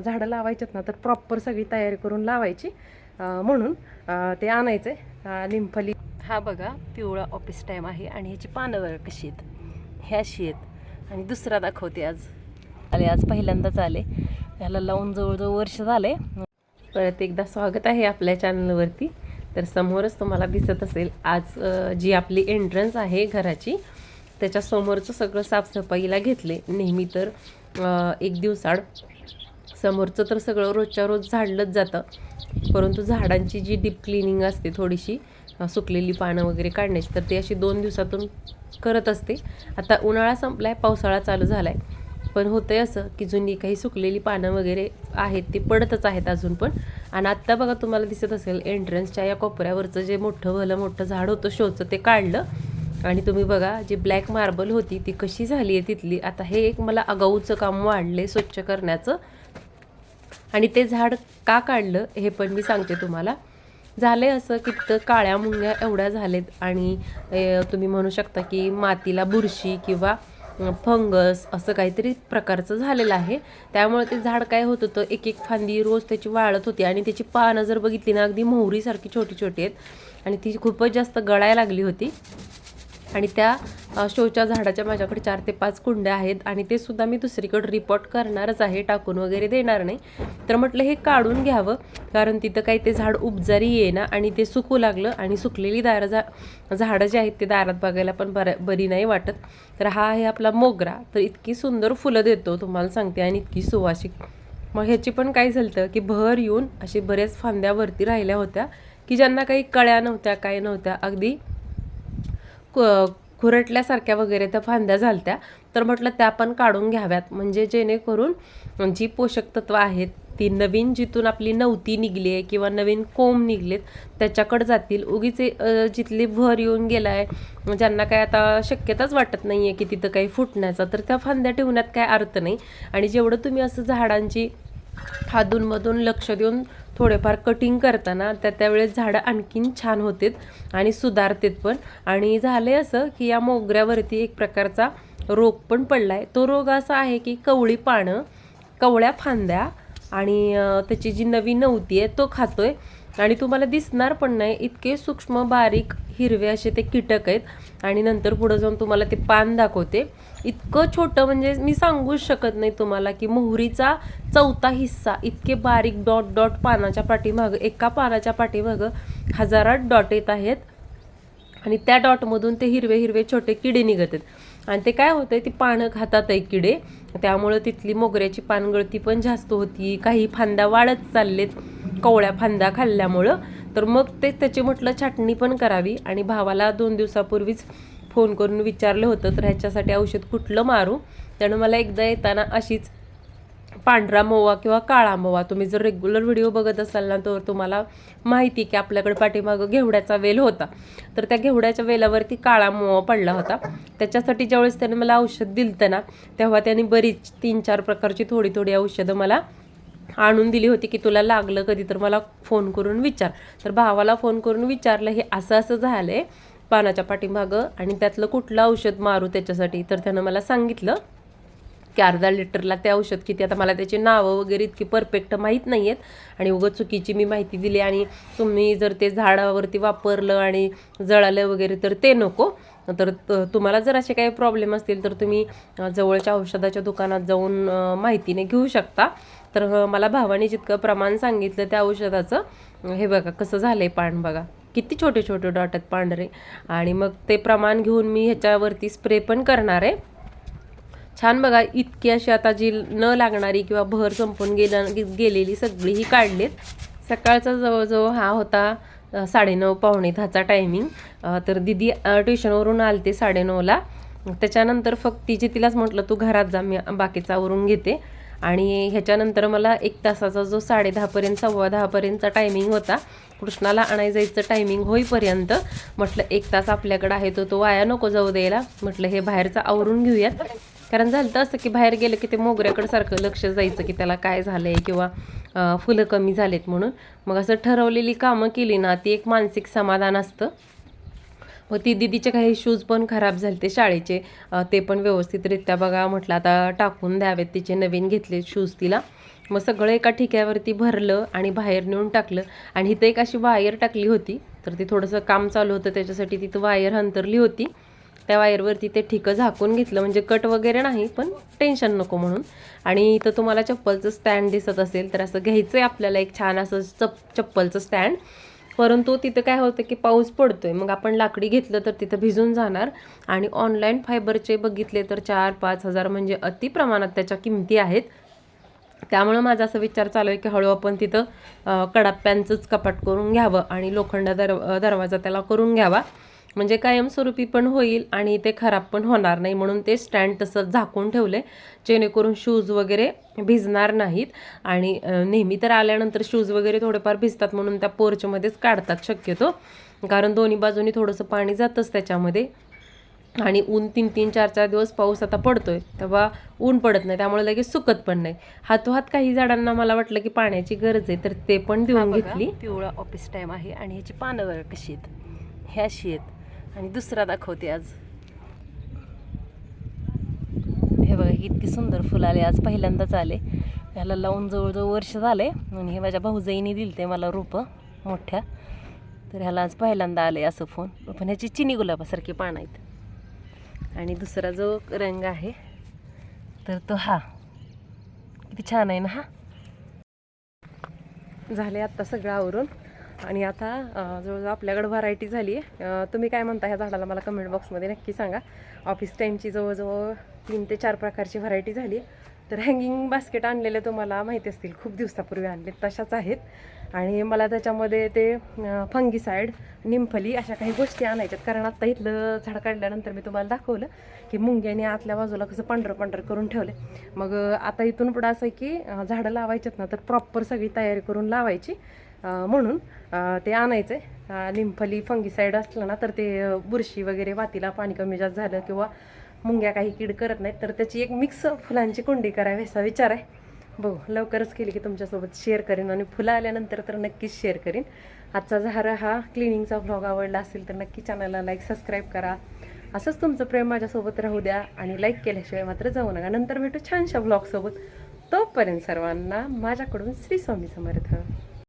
झाडं लावायच्यात ना तर प्रॉपर सगळी तयारी करून लावायची. म्हणून ते आणायचं. आहे हा बघा पिवळा ऑफिस टाईम आहे आणि ह्याची पानं बघा कशी आहेत? ह्या अशी आहेत. आणि दुसरा दाखवते आज. आले आज पहिल्यांदाच आले. ह्याला लावून जवळजवळ वर्ष झाले. परत एकदा स्वागत आहे आपल्या चॅनलवरती तर समोरच तुम्हाला दिसत असेल आज जी आपली एंट्रन्स आहे घराची त्याच्यासमोरचं सगळं साफसफाईला घेतले. नेहमी तर एक दिवसाड समोरचं तर सगळं रोजच्या रोज झाडलंच जातं. परंतु झाडांची जी डीप क्लिनिंग असते थोडीशी सुकलेली पानं वगैरे काढण्याची तर ते अशी दोन दिवसातून करत असते. आता उन्हाळा संपला आहे पावसाळा चालू झाला आहे पण होतंय असं की जुनी काही सुकलेली पानं वगैरे आहेत ती पडतच आहेत अजून पण. आणि आत्ता बघा तुम्हाला दिसत असेल एंट्रन्सच्या या कोपऱ्यावरचं जे मोठं भलं मोठं झाड होतं शोचं ते काढलं. आणि तुम्ही बघा जी ब्लॅक मार्बल होती ती कशी झाली आहे तिथली. आता हे एक मला आगाऊचं काम वाढले स्वच्छ करण्याचं. आणि ते झाड का काढलं हे पण मी सांगते तुम्हाला. झालं असं की तिथं काळ्या मुंग्या एवढ्या झालेत आणि तुम्ही म्हणू शकता की मातीला बुरशी किंवा फंगस असं काहीतरी प्रकारचं झालेलं आहे. त्यामुळे ते झाड काय होत होतं एक एक फांदी रोज त्याची वाळत होती आणि त्याची पानं जर बघितली ना अगदी मोहरीसारखी छोटी छोटी आहेत. आणि ती खूपच जास्त गळायला लागली होती. आणि त्या शोच्या झाडाच्या माझ्याकडे चार ते पाच कुंड्या आहेत आणि ते सुद्धा मी दुसरीकडे रिपोर्ट करणारच आहे टाकून वगैरे देणार नाही. तर म्हटलं हे काढून घ्यावं कारण तिथं काही ते झाड उपजारी येईना आणि ते सुकू लागलं आणि सुकलेली दारं झा झाडं जी आहेत ते दारात बघायला पण बरं बरी नाही वाटत. तर हा आहे आपला मोगरा. तर इतकी सुंदर फुलं देतो तुम्हाला सांगते आणि इतकी सुवासिक. मग ह्याची पण काय झालं की भर येऊन असे बऱ्याच फांद्यावरती राहिल्या होत्या की ज्यांना काही कळ्या नव्हत्या काय नव्हत्या अगदी क- खुरटल्यासारख्या वगैरे त्या फांद्या झालत्या. तर म्हटलं त्या पण काढून घ्याव्यात. म्हणजे जेणेकरून जी पोषक तत्व आहेत ती नवीन जिथून आपली नवती निघली आहे किंवा नवीन कोंब निघलेत त्याच्याकडे जातील. उगीच जिथली भर येऊन गेला आहे ज्यांना काय आता शक्यताच वाटत नाही आहे की तिथं काही फुटण्याचा तर त्या फांद्या ठेवण्यात काय अर्थ नाही. आणि जेवढं तुम्ही असं झाडांची अधूनमधून लक्ष देऊन थोडेफार कटिंग करताना त्या त्यावेळेस झाडं आणखीन छान होतात आणि सुधारतात पण. आणि झालं आहे असं की या मोगऱ्यावरती एक प्रकारचा रोग पण पडला आहे तो रोग असा आहे की कवळी पानं कवळ्या फांद्या आणि त्याची जी नवी नवती आहे तो खातोय. आणि तुम्हाला दिसणार पण नाही इतके सूक्ष्म बारीक हिरवे असे ते कीटक आहेत. आणि नंतर पुढं जाऊन तुम्हाला ते पान दाखवते. इतकं छोटं म्हणजे मी सांगूच शकत नाही तुम्हाला की मोहरीचा चौथा हिस्सा इतके बारीक डॉट डॉट पानाच्या पाठीमागं एका पानाच्या पाठीमागं हजारात डॉट येत आहेत. आणि त्या डॉटमधून ते हिरवे हिरवे छोटे किडे निघत आहेत. आणि ते काय होतं आहे ती पानं खातात आहे किडे. त्यामुळं तिथली मोगऱ्याची पानगळती पण जास्त होती. काही फांद्या वाढत चाललेत कवळ्या फांद्या खाल्ल्यामुळं. तर मग ते त्याची म्हटलं छाटणी पण करावी. आणि भावाला दोन दिवसापूर्वीच फोन करून विचारलं होतं तर ह्याच्यासाठी औषध कुठलं मारू? त्यानं मला एकदा येताना अशीच पांढरा मोवा किंवा काळा मोवा. तुम्ही जर रेग्युलर व्हिडिओ बघत असाल ना तर तुम्हाला माहिती की आपल्याकडे पाठीमागं घेवड्याचा वेल होता. तर त्या घेवड्याच्या वेलावरती काळा मोवा पडला होता. त्याच्यासाठी ज्यावेळेस त्याने मला औषध दिलं ना तेव्हा त्याने बरीच तीन चार प्रकारची थोडी थोडी औषधं मला आणून दिली होती की तुला लागलं कधी तर मला फोन करून विचार. तर भावाला फोन करून विचारलं हे असं असं झालं आहे पानाच्या पाठीमागं आणि त्यातलं कुठलं औषध मारू त्याच्यासाठी? तर त्यानं मला सांगितलं की अर्धा लिटरला ते औषध किती आता मला त्याची नावं वगैरे इतकी परफेक्ट माहीत नाही आहेत आणि उगं चुकीची मी माहिती दिली आणि तुम्ही जर ते झाडावरती वापरलं आणि जळालं वगैरे तर ते नको. तर तुम्हाला जर असे काही प्रॉब्लेम असतील तर तुम्ही जवळच्या औषधाच्या दुकानात जाऊन माहितीने घेऊ शकता. तर मला भावाने जितकं प्रमाण सांगितलं त्या औषधाचं हे बघा कसं झालं आहे पान बघा. किती छोटे छोटे डॉट आहेत पांढरे. आणि मग ते प्रमाण घेऊन मी ह्याच्यावरती स्प्रे पण करणार आहे. छान बघा इतकी अशी आता जी न लागणारी किंवा भर संपून गेला गेलेली सगळी ही काढलीत. सकाळचा जवळजवळ हा होता साडेनऊ पावणे दहाचा टायमिंग तर दिदी ट्युशनवरून आलते साडेनऊला. त्याच्यानंतर फक्त तिचे तिलाच म्हटलं तू घरात जा मी बाकीचा आवरून घेते. आणि ह्याच्यानंतर मला एक तासाचा जो साडे दहापर्यंत सव्वा दहापर्यंतचा टायमिंग होता कृष्णाला आणाय जायचं टायमिंग होईपर्यंत म्हटलं एक तास आपल्याकडं आहे तो तो वाया नको जाऊ द्यायला. म्हटलं हे बाहेरचं आवरून घेऊयात. कारण झालं तर असं की बाहेर गेलं की ते मोगऱ्याकडे सारखं लक्ष जायचं की त्याला काय झालं आहे किंवा फुलं कमी झालेत म्हणून. मग असं ठरवलेली कामं केली ना ती एक मानसिक समाधान असतं. मग ती दिदीचे काही शूज पण खराब झाले ते शाळेचे ते पण व्यवस्थितरित्या बघा म्हटलं आता टाकून द्यावेत तिचे नवीन घेतले शूज तिला. मग सगळं एका ठिक्यावरती भरलं आणि बाहेर नेऊन टाकलं. आणि इथं एक अशी वायर टाकली होती तर ती थोडंसं काम चालू होतं त्याच्यासाठी तिथं वायर अंतरली होती. त्या वायरवरती ते ठिकं झाकून घेतलं म्हणजे कट वगैरे नाही पण टेन्शन नको म्हणून. आणि इथं तुम्हाला चप्पलचं स्टँड दिसत असेल तर असं घ्यायचं आहे आपल्याला एक छान असं चप चप्पलचं स्टँड. परंतु तिथं काय होतं की पाऊस पडतोय मग आपण लाकडी घेतलं तर तिथं भिजून जाणार. आणि ऑनलाईन फायबरचे बघितले तर चार पाच हजार म्हणजे अति प्रमाणात त्याच्या किमती आहेत. त्यामुळं माझा असा विचार चालू आहे की हळू आपण तिथं अं, कडाप्यांचंच कपाट करून घ्यावं आणि लोखंड दर दरवाजा त्याला करून घ्यावा. म्हणजे कायमस्वरूपी पण होईल आणि ते खराब पण होणार नाही म्हणून ते स्टँड तसंच झाकून ठेवले जेणेकरून शूज वगैरे भिजणार नाहीत आणि नेहमी तर आल्यानंतर शूज वगैरे थोडेफार भिजतात म्हणून त्या पोर्चमध्येच काढतात शक्यतो. कारण दोन्ही बाजूनी थोडंसं पाणी जातंच त्याच्यामध्ये. आणि ऊन तीन तीन चार चार दिवस पाऊस आता पडतोय. तेव्हा ऊन पडत नाही. त्यामुळे लगेच सुकत पण नाही. हातोहात काही झाडांना मला वाटलं की पाण्याची गरज आहे तर ते पण देऊन घेतली. पिवळा ऑफिस टाइम आहे. आणि ह्याची पानं कशी आहेत? ह्या अशी आहेत. आणि दुसरा दाखवते आज. हे बघा इतकी सुंदर फुलं आले आज पहिल्यांदाच आले. ह्याला लावून जवळजवळ वर्ष झाले. आणि हे माझ्या भाऊजाईने दिले ते मला रोपं मोठ्या. तर ह्याला आज पहिल्यांदा आले असं फोन पण ह्याची चिनी गुलाबासारखी पानं आहेत. आणि दुसरा जो रंग आहे तर तो हा. किती छान आहे ना हा? झाले आत्ता सगळं आवरून. आणि आता जवळजवळ आपल्याकडं व्हरायटी झाली आहे. तुम्ही काय म्हणता ह्या झाडाला मला कमेंट बॉक्समध्ये नक्की सांगा. ऑफिस टाईमची जवळजवळ तीन ते चार प्रकारची व्हरायटी झाली तर हँगिंग बास्केट आणलेले तुम्हाला माहिती असतील खूप दिवसापूर्वी आणले तशाच आहेत. आणि मला त्याच्यामध्ये ते फंगीसाईड निमफली अशा काही गोष्टी आणायच्यात. कारण आत्ता इथलं झाड काढल्यानंतर मी तुम्हाला दाखवलं की मुंग्याने आतल्या बाजूला कसं पांढरं पांढरं करून ठेवलं मग आता इथून पुढं असं आहे की झाडं लावायच्यात ना तर प्रॉपर सगळी तयारी करून लावायची. म्हणून ते आणायचं आहे निमफली फंगीसाईड असलं ना तर ते बुरशी वगैरे वातीला पाणी कमी जास्त झालं किंवा मुंग्या काही कीड करत नाहीत तर त्याची एक मिक्स फुलांची कुंडी करावी असा विचार आहे. बघू लवकरच केली की तुमच्यासोबत शेअर करेन आणि फुलं आल्यानंतर तर नक्कीच शेअर करीन. आजचा झारा हा क्लिनिंगचा व्लॉग आवडला असेल तर नक्की चॅनलला लाईक सबस्क्राईब करा. असंच तुमचं प्रेम माझ्यासोबत राहू द्या आणि लाईक केल्याशिवाय मात्र जाऊ नका. नंतर भेटू छानशा व्लॉगसोबत तोपर्यंत सर्वांना माझ्याकडून श्री स्वामी समर्थ.